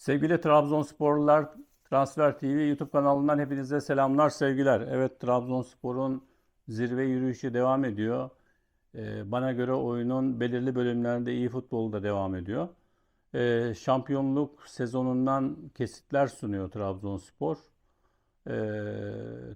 Sevgili Trabzonsporlular, Transfer TV YouTube kanalından hepinize selamlar, sevgiler. Evet, Trabzonspor'un zirve yürüyüşü devam ediyor. Ee, bana göre oyunun belirli bölümlerinde iyi futbolu da devam ediyor. Ee, şampiyonluk sezonundan kesitler sunuyor Trabzonspor. Ee,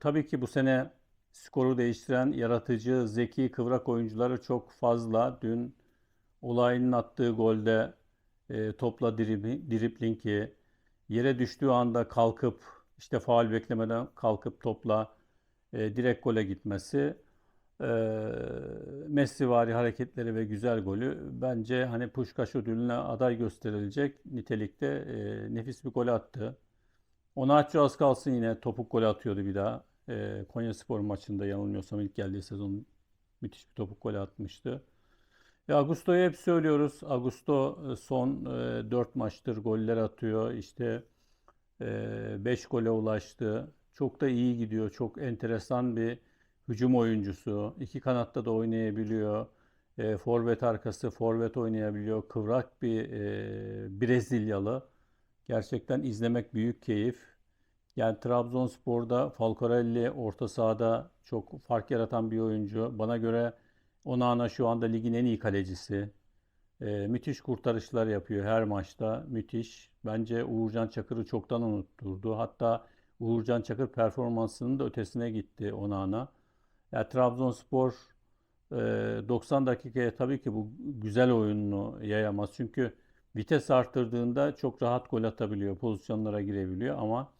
tabii ki bu sene skoru değiştiren yaratıcı, zeki, kıvrak oyuncuları çok fazla. Dün Olay'ın attığı golde e, topla drib- driblingi, yere düştüğü anda kalkıp işte faul beklemeden kalkıp topla e, direkt gole gitmesi, e, Messivari hareketleri ve güzel golü bence hani Puskás ödülüne aday gösterilecek nitelikte e, nefis bir gol attı. Onaçu az kalsın yine topuk gol atıyordu bir daha. E, Konyaspor maçında yanılmıyorsam ilk geldiği sezon müthiş bir topuk gol atmıştı. Ya Augusto'yu hep söylüyoruz. Augusto e, son 4 maçtır goller atıyor. İşte 5 gole ulaştı. Çok da iyi gidiyor. Çok enteresan bir hücum oyuncusu. İki kanatta da oynayabiliyor. E, forvet arkası forvet oynayabiliyor. Kıvrak bir e, Brezilyalı. Gerçekten izlemek büyük keyif. Yani Trabzonspor'da Falcarelli orta sahada çok fark yaratan bir oyuncu. Bana göre Onana şu anda ligin en iyi kalecisi. Ee, müthiş kurtarışlar yapıyor her maçta. Müthiş. Bence Uğurcan Çakır'ı çoktan unutturdu. Hatta Uğurcan Çakır performansının da ötesine gitti Onana. Ya Trabzonspor e, 90 dakikaya tabii ki bu güzel oyununu yayamaz. Çünkü vites arttırdığında çok rahat gol atabiliyor, pozisyonlara girebiliyor ama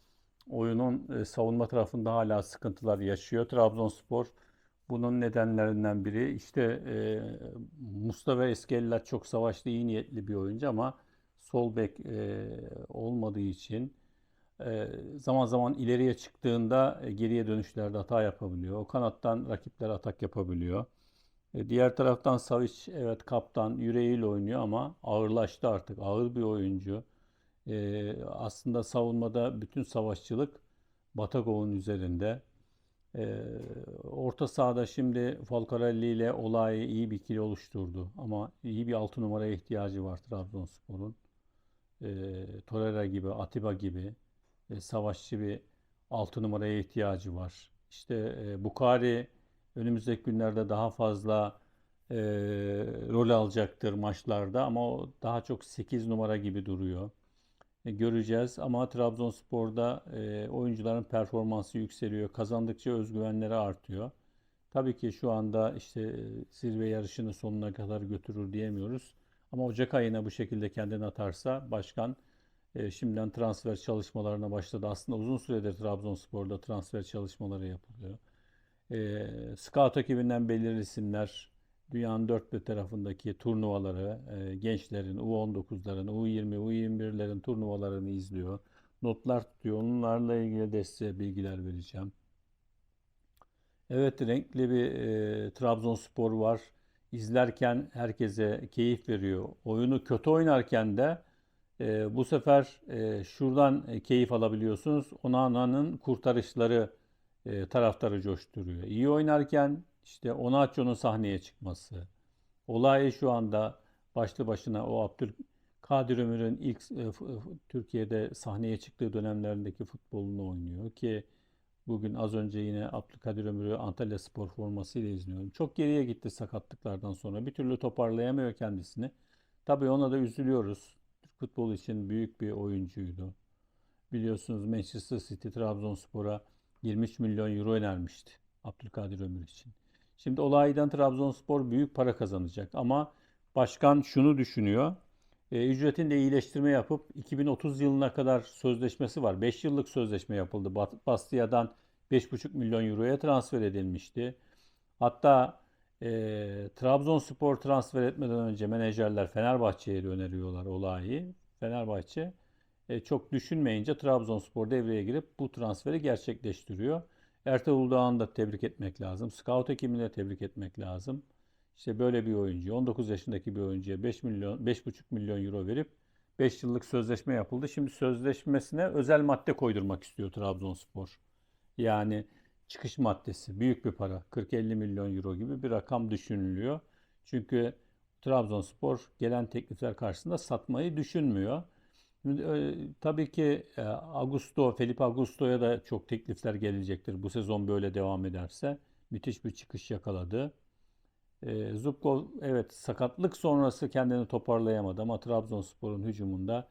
oyunun e, savunma tarafında hala sıkıntılar yaşıyor. Trabzonspor bunun nedenlerinden biri işte e, Mustafa Eskeliler çok savaşlı, iyi niyetli bir oyuncu ama sol bek e, olmadığı için e, zaman zaman ileriye çıktığında e, geriye dönüşlerde hata yapabiliyor. O kanattan rakipler atak yapabiliyor. E, diğer taraftan Savic evet kaptan yüreğiyle oynuyor ama ağırlaştı artık. Ağır bir oyuncu. E, aslında savunmada bütün savaşçılık Batagov'un üzerinde. Ee, orta sahada şimdi Falcarelli ile Olay iyi bir ikili oluşturdu. Ama iyi bir altı numaraya ihtiyacı var Trabzonspor'un. Ee, Torreira gibi, Atiba gibi e, savaşçı bir altı numaraya ihtiyacı var. İşte e, Bukari önümüzdeki günlerde daha fazla e, rol alacaktır maçlarda ama o daha çok 8 numara gibi duruyor. E, göreceğiz. Ama Trabzonspor'da e, oyuncuların performansı yükseliyor. Kazandıkça özgüvenleri artıyor. Tabii ki şu anda işte e, zirve yarışını sonuna kadar götürür diyemiyoruz. Ama Ocak ayına bu şekilde kendini atarsa başkan şimdiden transfer çalışmalarına başladı. Aslında uzun süredir Trabzonspor'da transfer çalışmaları yapılıyor. E, Scout ekibinden belirli isimler dünyanın dört bir tarafındaki turnuvaları, e, gençlerin, U19'ların, U20, U21'lerin turnuvalarını izliyor. Notlar tutuyor. Onlarla ilgili de size bilgiler vereceğim. Evet, renkli bir e, Trabzonspor var. İzlerken herkese keyif veriyor. Oyunu kötü oynarken de e, bu sefer e, şuradan e, keyif alabiliyorsunuz. Onana'nın kurtarışları e, taraftarı coşturuyor. İyi oynarken işte Onaço'nun sahneye çıkması. Olay şu anda başlı başına o Abdülkadir Ömür'ün ilk e, f- Türkiye'de sahneye çıktığı dönemlerindeki futbolunu oynuyor ki bugün az önce yine Abdülkadir Ömür'ü Antalya Spor formasıyla izliyorum. Çok geriye gitti sakatlıklardan sonra. Bir türlü toparlayamıyor kendisini. Tabii ona da üzülüyoruz. Türk futbolu için büyük bir oyuncuydu. Biliyorsunuz Manchester City Trabzonspor'a 23 milyon euro önermişti Abdülkadir Ömür için. Şimdi olaydan Trabzonspor büyük para kazanacak ama başkan şunu düşünüyor. E, ücretinde iyileştirme yapıp 2030 yılına kadar sözleşmesi var. 5 yıllık sözleşme yapıldı. Bastia'dan 5,5 milyon euroya transfer edilmişti. Hatta e, Trabzonspor transfer etmeden önce menajerler Fenerbahçe'ye öneriyorlar olayı. Fenerbahçe e, çok düşünmeyince Trabzonspor devreye girip bu transferi gerçekleştiriyor. Ertuğrul Dağ'ını da tebrik etmek lazım. Scout ekibini de tebrik etmek lazım. İşte böyle bir oyuncu, 19 yaşındaki bir oyuncuya 5 milyon, 5,5 milyon euro verip 5 yıllık sözleşme yapıldı. Şimdi sözleşmesine özel madde koydurmak istiyor Trabzonspor. Yani çıkış maddesi büyük bir para. 40-50 milyon euro gibi bir rakam düşünülüyor. Çünkü Trabzonspor gelen teklifler karşısında satmayı düşünmüyor. Şimdi, e, tabii ki e, Augusto, Felipe Augusto'ya da çok teklifler gelecektir. Bu sezon böyle devam ederse. Müthiş bir çıkış yakaladı. E, Zubkov evet sakatlık sonrası kendini toparlayamadı ama Trabzonspor'un hücumunda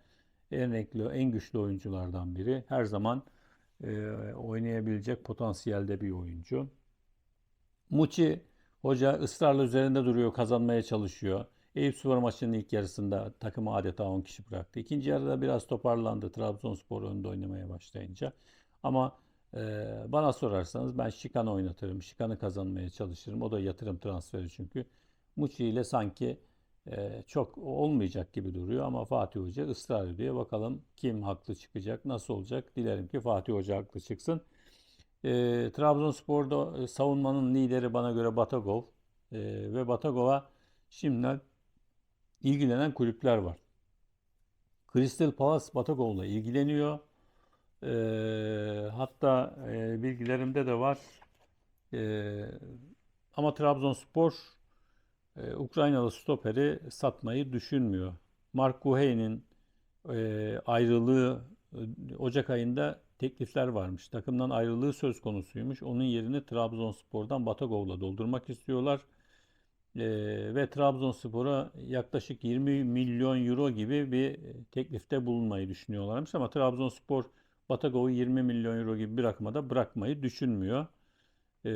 en renkli, en güçlü oyunculardan biri. Her zaman e, oynayabilecek potansiyelde bir oyuncu. Muçi hoca ısrarla üzerinde duruyor, kazanmaya çalışıyor. Eyüpspor maçının ilk yarısında takımı adeta 10 kişi bıraktı. İkinci yarıda biraz toparlandı Trabzonspor önde oynamaya başlayınca. Ama e, bana sorarsanız ben Şikan'ı oynatırım. Şikan'ı kazanmaya çalışırım. O da yatırım transferi çünkü. Muçi ile sanki e, çok olmayacak gibi duruyor ama Fatih Hoca ısrar ediyor. Bakalım kim haklı çıkacak, nasıl olacak? Dilerim ki Fatih Hoca haklı çıksın. E, Trabzonspor'da e, savunmanın lideri bana göre Batagov. E, ve Batagov'a şimdiden ilgilenen kulüpler var. Crystal Palace Batagov'la ilgileniyor. E, hatta e, bilgilerimde de var. E, ama Trabzonspor e, Ukraynalı stoperi satmayı düşünmüyor. Mark Guhey'nin e, ayrılığı e, Ocak ayında teklifler varmış. Takımdan ayrılığı söz konusuymuş. Onun yerini Trabzonspor'dan Batagov'la doldurmak istiyorlar. E, ve Trabzonspor'a yaklaşık 20 milyon euro gibi bir teklifte bulunmayı düşünüyorlarmış. Ama Trabzonspor Batagov'u 20 milyon euro gibi bir rakıma da bırakmayı düşünmüyor. E,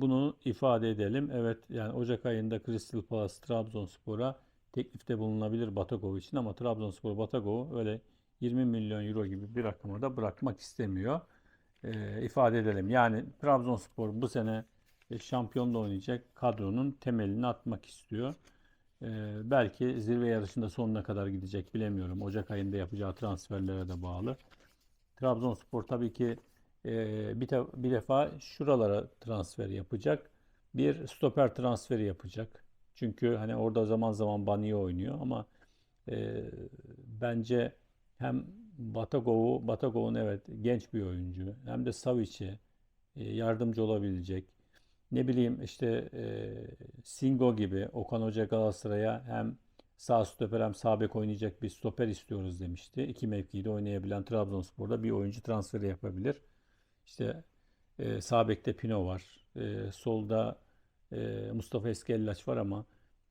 bunu ifade edelim. Evet yani Ocak ayında Crystal Palace Trabzonspor'a teklifte bulunabilir Batagov için ama Trabzonspor Batagov'u öyle 20 milyon euro gibi bir rakıma da bırakmak istemiyor. E, ifade edelim. Yani Trabzonspor bu sene e, şampiyonla oynayacak kadronun temelini atmak istiyor. E, belki zirve yarışında sonuna kadar gidecek bilemiyorum. Ocak ayında yapacağı transferlere de bağlı. Trabzonspor tabii ki e, bir, te- bir defa şuralara transfer yapacak. Bir stoper transferi yapacak. Çünkü hani orada zaman zaman Banio oynuyor ama e, bence hem Batagov'u, Batagov'un evet genç bir oyuncu hem de Savic'e e, yardımcı olabilecek. Ne bileyim işte e, Singo gibi Okan Hoca Galatasaray'a hem sağ stoper hem sağ bek oynayacak bir stoper istiyoruz demişti. İki mevkide oynayabilen Trabzonspor'da bir oyuncu transferi yapabilir. İşte e, sağ bekte Pino var. E, solda e, Mustafa Eskellaç var ama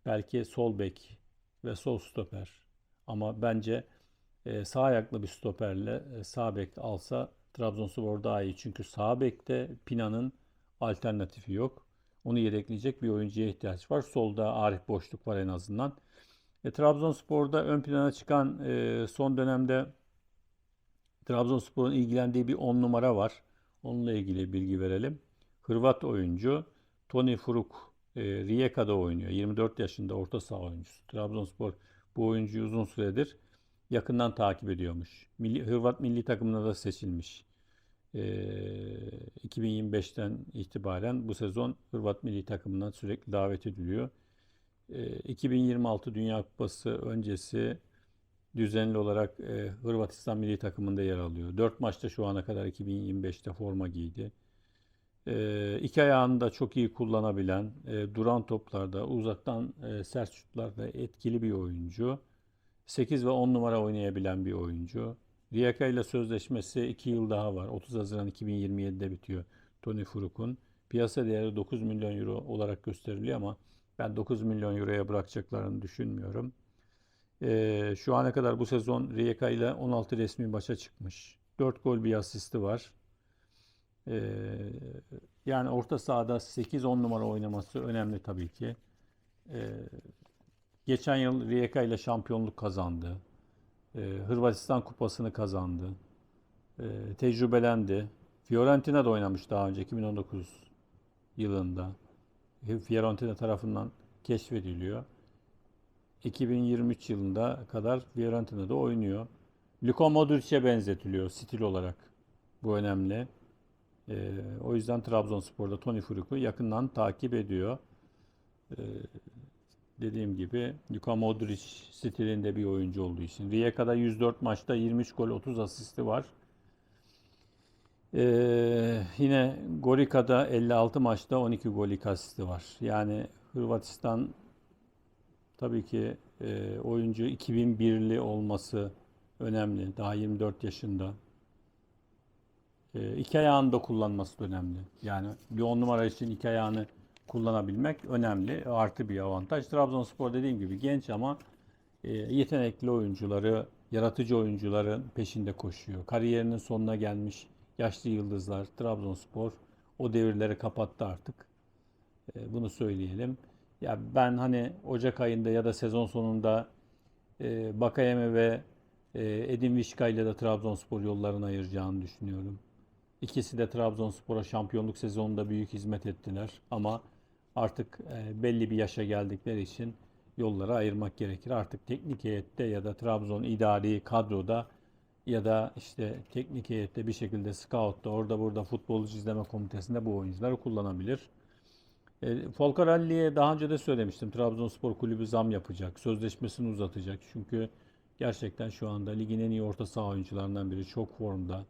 belki sol bek ve sol stoper. Ama bence e, sağ ayaklı bir stoperle e, sağ bek alsa Trabzonspor daha iyi. Çünkü sağ bekte Pina'nın alternatifi yok. Onu yedekleyecek bir oyuncuya ihtiyaç var. Solda Arif boşluk var en azından. E, Trabzonspor'da ön plana çıkan e, son dönemde Trabzonspor'un ilgilendiği bir 10 numara var. Onunla ilgili bilgi verelim. Hırvat oyuncu Toni Furuk e, Rijeka'da oynuyor. 24 yaşında orta saha oyuncusu. Trabzonspor bu oyuncuyu uzun süredir yakından takip ediyormuş. Milli, Hırvat milli takımına da seçilmiş. E, 2025'ten itibaren bu sezon Hırvat milli takımına sürekli davet ediliyor. E, 2026 Dünya Kupası öncesi düzenli olarak Hırvatistan milli takımında yer alıyor. 4 maçta şu ana kadar 2025'te forma giydi. İki ayağını da çok iyi kullanabilen, duran toplarda, uzaktan sert şutlarda etkili bir oyuncu. 8 ve 10 numara oynayabilen bir oyuncu. Rijeka ile sözleşmesi 2 yıl daha var. 30 Haziran 2027'de bitiyor Tony Furuk'un. Piyasa değeri 9 milyon euro olarak gösteriliyor ama ben 9 milyon euroya bırakacaklarını düşünmüyorum. Ee, şu ana kadar bu sezon Rijeka ile 16 resmi maça çıkmış. 4 gol bir asisti var. Ee, yani orta sahada 8-10 numara oynaması önemli tabii ki. Ee, geçen yıl Rijeka ile şampiyonluk kazandı. Ee, Hırvatistan kupasını kazandı. Ee, tecrübelendi. Fiorentina'da oynamış daha önce 2019 yılında. Fiorentina tarafından keşfediliyor. 2023 yılında kadar Fiorentina'da oynuyor. Luka Modric'e benzetiliyor stil olarak. Bu önemli. Ee, o yüzden Trabzonspor'da Toni Furuk'u yakından takip ediyor. Ee, dediğim gibi Luka Modric stilinde bir oyuncu olduğu için. Rijeka'da 104 maçta 23 gol 30 asisti var. Ee, yine Gorika'da 56 maçta 12 gol 2 asisti var. Yani Hırvatistan tabii ki e, oyuncu 2001'li olması önemli. Daha 24 yaşında. E, iki ayağını da kullanması da önemli. Yani bir on numara için iki ayağını kullanabilmek önemli. Artı bir avantaj. Trabzonspor dediğim gibi genç ama e, yetenekli oyuncuları, yaratıcı oyuncuların peşinde koşuyor. Kariyerinin sonuna gelmiş yaşlı yıldızlar. Trabzonspor o devirleri kapattı artık. E, bunu söyleyelim. Ya ben hani Ocak ayında ya da sezon sonunda e, Bakayeme ve Edin Vişka ile de Trabzonspor yollarını ayıracağını düşünüyorum. İkisi de Trabzonspor'a şampiyonluk sezonunda büyük hizmet ettiler ama artık e, belli bir yaşa geldikleri için yolları ayırmak gerekir. Artık teknik heyette ya da Trabzon idari kadroda ya da işte teknik heyette bir şekilde scout'ta orada burada futbolcu izleme komitesinde bu oyuncuları kullanabilir. E, Folcarelli'ye daha önce de söylemiştim. Trabzonspor kulübü zam yapacak. Sözleşmesini uzatacak. Çünkü gerçekten şu anda ligin en iyi orta saha oyuncularından biri. Çok formda.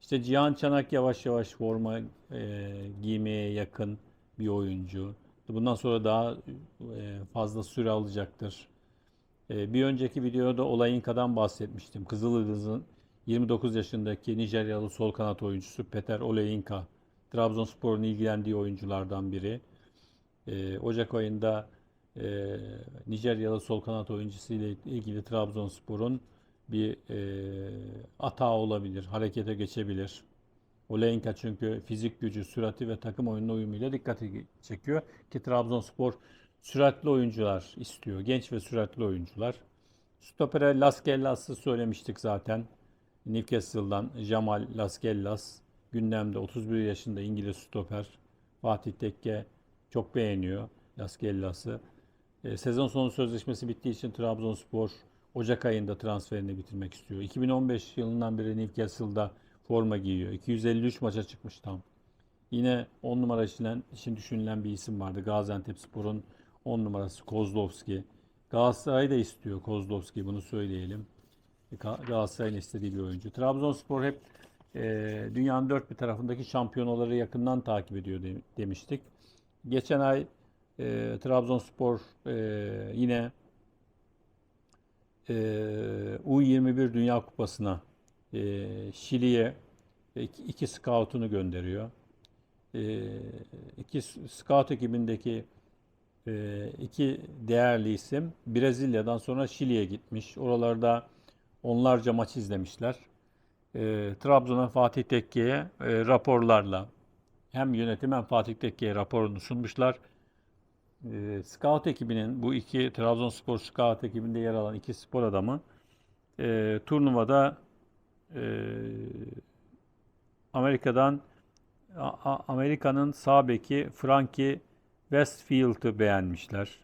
İşte Cihan Çanak yavaş yavaş forma e, giymeye yakın bir oyuncu. Bundan sonra daha e, fazla süre alacaktır. E, bir önceki videoda Olayınka'dan bahsetmiştim. Kızıldız'ın 29 yaşındaki Nijeryalı sol kanat oyuncusu Peter Olayinka. Trabzonspor'un ilgilendiği oyunculardan biri. E, Ocak ayında Nijeryalı sol kanat oyuncusu ile ilgili Trabzonspor'un bir e, atağı olabilir, harekete geçebilir. Oleinka çünkü fizik gücü, sürati ve takım oyunun uyumuyla dikkati çekiyor. Ki Trabzonspor süratli oyuncular istiyor. Genç ve süratli oyuncular. Stopere Las Gellas'ı söylemiştik zaten. Newcastle'dan Jamal Las Gellas gündemde 31 yaşında İngiliz stoper. Fatih Tekke çok beğeniyor Las Gellas'ı. E, sezon sonu sözleşmesi bittiği için Trabzonspor Ocak ayında transferini bitirmek istiyor. 2015 yılından beri Newcastle'da forma giyiyor. 253 maça çıkmış tam. Yine 10 numara için, için düşünülen bir isim vardı. Gaziantepspor'un 10 numarası Kozlovski. Galatasaray da istiyor Kozlovski bunu söyleyelim. Galatasaray'ın istediği bir oyuncu. Trabzonspor hep e, dünyanın dört bir tarafındaki şampiyonaları yakından takip ediyor de, demiştik. Geçen ay e, Trabzonspor e, yine e, U21 Dünya Kupası'na e, Şili'ye iki, iki scout'unu gönderiyor. E, iki scout ekibindeki e, iki değerli isim Brezilya'dan sonra Şili'ye gitmiş. Oralarda onlarca maç izlemişler. E, Trabzon'a Fatih Tekke'ye e, raporlarla hem yönetim hem Fatih Tekke'ye raporunu sunmuşlar. E, scout ekibinin bu iki Trabzonspor scout ekibinde yer alan iki spor adamı e, turnuvada e, Amerika'dan Amerika'nın sağ beki Frankie Westfield'ı beğenmişler.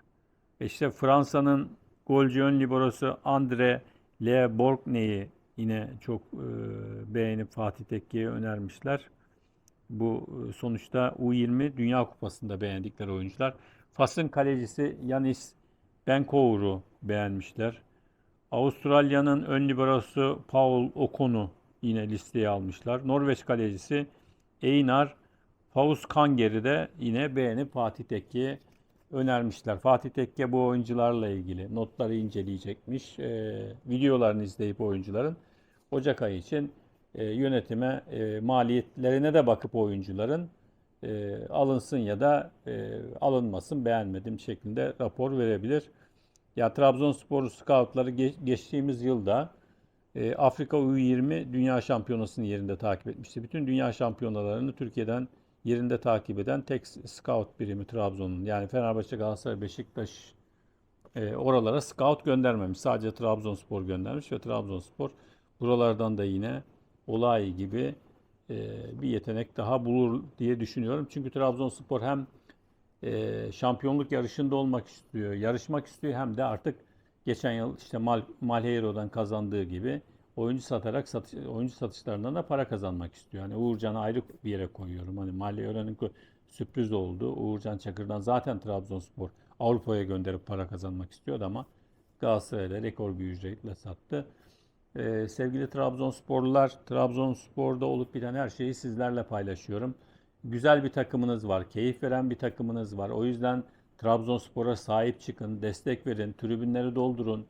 E İşte Fransa'nın golcü ön liberosu Andre Le Borgnay'i yine çok e, beğenip Fatih Tekke'ye önermişler. Bu e, sonuçta U20 Dünya Kupası'nda beğendikleri oyuncular. Fas'ın kalecisi Yanis Benkour'u beğenmişler. Avustralya'nın ön liberosu Paul Okon'u yine listeye almışlar. Norveç kalecisi Einar Fauskanger'i de yine beğenip Fatih Tekke'ye önermişler. Fatih Tekke bu oyuncularla ilgili notları inceleyecekmiş. E, videolarını izleyip oyuncuların Ocak ayı için e, yönetime e, maliyetlerine de bakıp oyuncuların e, alınsın ya da e, alınmasın beğenmedim şeklinde rapor verebilir. Ya Trabzonspor scoutları geç, geçtiğimiz yılda e, Afrika U20 Dünya Şampiyonası'nı yerinde takip etmişti. Bütün dünya şampiyonalarını Türkiye'den yerinde takip eden tek scout birimi Trabzon'un. Yani Fenerbahçe, Galatasaray, Beşiktaş e, oralara scout göndermemiş. Sadece Trabzonspor göndermiş ve Trabzonspor buralardan da yine olay gibi e, bir yetenek daha bulur diye düşünüyorum. Çünkü Trabzonspor hem e, şampiyonluk yarışında olmak istiyor, yarışmak istiyor hem de artık geçen yıl işte Mal, Malheiro'dan kazandığı gibi oyuncu satarak satış, oyuncu satışlarından da para kazanmak istiyor. Hani Uğurcan'ı ayrı bir yere koyuyorum. Hani Malheiro'nun sürpriz oldu. Uğurcan Çakır'dan zaten Trabzonspor Avrupa'ya gönderip para kazanmak istiyordu ama Galatasaray'da rekor bir ücretle sattı. Ee, sevgili Trabzonsporlular, Trabzonspor'da olup biten her şeyi sizlerle paylaşıyorum. Güzel bir takımınız var, keyif veren bir takımınız var. O yüzden Trabzonspor'a sahip çıkın, destek verin, tribünleri doldurun.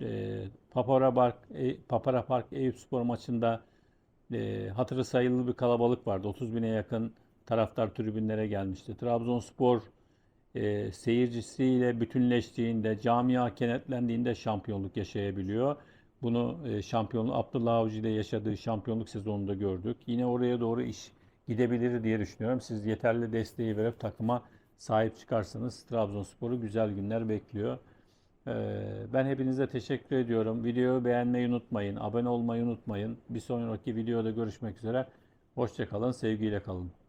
e, Papara Park, e, Papara Park Eyüpspor maçında e, hatırı sayılı bir kalabalık vardı. 30 bine yakın taraftar tribünlere gelmişti. Trabzonspor e, seyircisiyle bütünleştiğinde, camia kenetlendiğinde şampiyonluk yaşayabiliyor. Bunu e, şampiyonluk Abdullah Avcı ile yaşadığı şampiyonluk sezonunda gördük. Yine oraya doğru iş gidebilir diye düşünüyorum. Siz yeterli desteği verip takıma sahip çıkarsanız Trabzonspor'u güzel günler bekliyor. Ee, Ben hepinize teşekkür ediyorum. Videoyu beğenmeyi unutmayın. Abone olmayı unutmayın. Bir sonraki videoda görüşmek üzere. Hoşçakalın, sevgiyle kalın.